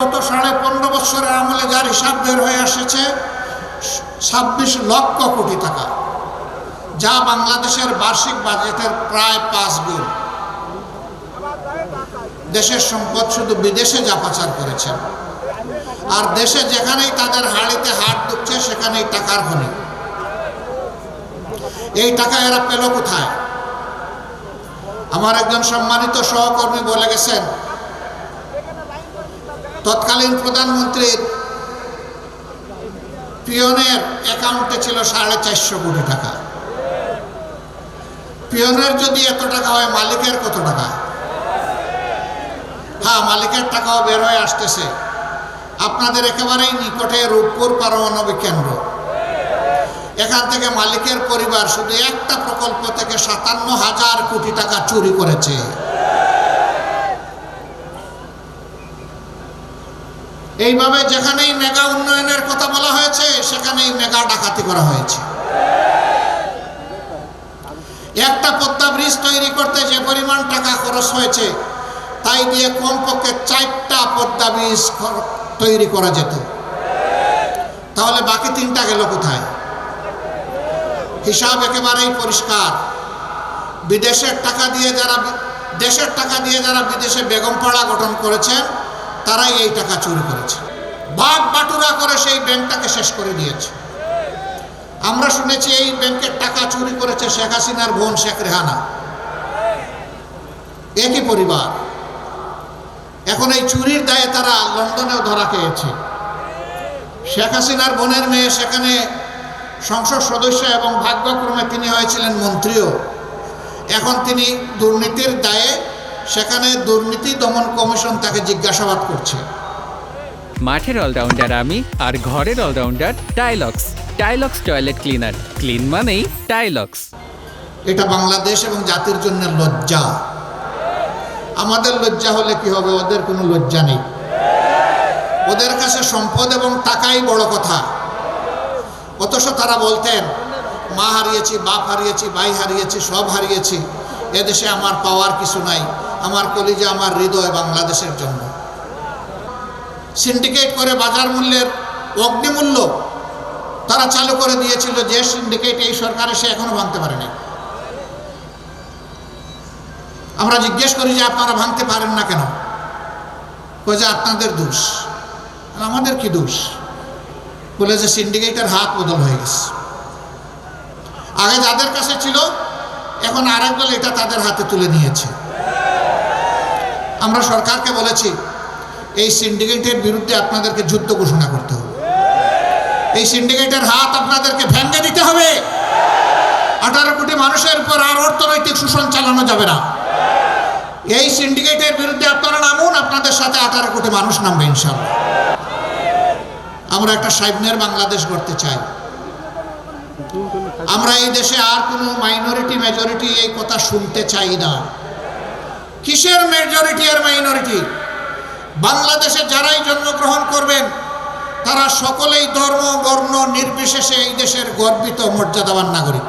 গত সাড়ে পনেরো বছরের আমলে যার হিসাব বের হয়ে এসেছে, ছাব্বিশ লক্ষ কোটি টাকা, যা বাংলাদেশের বার্ষিক বাজেটের প্রায় পাঁচ গুণ। দেশের সম্পদ শুধু বিদেশে যা পাচার করেছেন আর দেশে যেখানেই তাদের হাড়িতে হাট ঢুকছে, সেখানেই টাকার খনি। এই টাকা এরা পেল কোথায়? আমার একজন সম্মানিত সহকর্মী বলে গেছেন তৎকালীন প্রধানমন্ত্রীর পিয়নের অ্যাকাউন্টে ছিল সাড়ে চারশো কোটি টাকা। পিয়নের যদি এত টাকা হয়, মালিকের কত টাকা? হ্যাঁ মালিকের টাকাও বের হয়ে আসতেছে। আপনাদের একেবারেই নিকটে রূপপুর পারমাণবিক কেন্দ্র। এখান থেকে মালিকের পরিবার শুধু একটা প্রকল্প থেকে সাতান্ন হাজার কোটি টাকা চুরি করেছে। এইভাবে যেখানেই মেগা উন্নয়নের কথা বলা হয়েছে, সেখানেই মেগা ডাকাতি করা হয়েছে। একটা পদ্মা ব্রিজ তৈরি করতে যে পরিমাণ টাকা খরচ হয়েছে, তাই দিয়ে কমপক্ষে চারটা পদ্মা ব্রিজ তৈরি করা যেত। তাহলে বাকি তিনটা গেল কোথায়? হিসাব একেবারেই পরিষ্কার। বিদেশের টাকা দিয়ে যারা দেশের টাকা দিয়ে যারা বিদেশে বেগমপাড়া গঠন করেছেন তারাই এই টাকা চুরি করেছে। ভাগ বাটুরা করে সেই ব্যাংকটাকে শেষ করে দিয়েছে। আমরা শুনেছি এই ব্যাংকের টাকা চুরি করেছে শেখ হাসিনার বোন শেখ রেহানা। একই পরিবার। এখন এই চুরির দায়ে তারা লন্ডনেও ধরা খেয়েছে। শেখ হাসিনার বোনের মেয়ে সেখানে সংসদ সদস্য এবং ভাগ্যক্রমে তিনি হয়েছিলেন মন্ত্রীও। এখন তিনি দুর্নীতির দায়ে সেখানে দুর্নীতি দমন কমিশন তাকে জিজ্ঞাসাবাদ করছে। মাঠের অলরাউন্ডার আমি আর ঘরের অলরাউন্ডার টাইলক্স। টাইলক্স toilet cleaner. ক্লিন মানেই টাইলক্স। এটা বাংলাদেশ এবং জাতির জন্য লজ্জা। আমাদের লজ্জা হলে কি হবে? ওদের কোনো লজ্জা নেই। ওদের কাছে সম্পদ এবং টাকাই বড় কথা। অথচ তারা বলতেন মা হারিয়েছি বাপ হারিয়েছি ভাই হারিয়েছি সব হারিয়েছি। এদেশে আমার পাওয়ার কিছু নাই, আমার কলিজা আমার হৃদয় বাংলাদেশের জন্য। সিন্ডিকেট করে বাজার মূল্যের অগ্নিমূল্য তারা চালু করে দিয়েছিল যে সিন্ডিকেট এই সরকার এসে এখনও ভাঙতে পারেনি। আমরা জিজ্ঞেস করি যে আপনারা ভাঙতে পারেন না কেন? কই যে আপনাদের দোষ। আমাদের কি দোষ? বলে যে সিন্ডিকেটের হাত বদল হয়ে গেছে। আগে যাদের কাছে ছিল এখন আরেক এটা তাদের হাতে তুলে নিয়েছে। আমরা সরকারকে বলেছি, এই সিন্ডিকেটের বিরুদ্ধে আপনাদেরকে যুদ্ধ ঘোষণা করতে হবে। এই সিন্ডিকেটের হাত আপনাদেরকে ভেঙে দিতে হবে। আঠারো কোটি মানুষের উপর আর অর্থনৈতিক শোষণ চালানো যাবে না। এই সিন্ডিকেটের বিরুদ্ধে আপনারা নামুন, আপনাদের সাথে আঠারো কোটি মানুষ নামবে ইনশাল্লাহ আমরা একটা সাইবনের বাংলাদেশ করতে চাই। আমরা এই দেশে আর কোনো মাইনরিটি মেজরিটি এই কথা শুনতে চাই না। কিসের মেজরিটি আর মাইনরিটি বাংলাদেশে যারাই জন্মগ্রহণ করবেন, তারা সকলেই ধর্ম, বর্ণ নির্বিশেষে এই দেশের গর্বিত, মর্যাদাবান নাগরিক।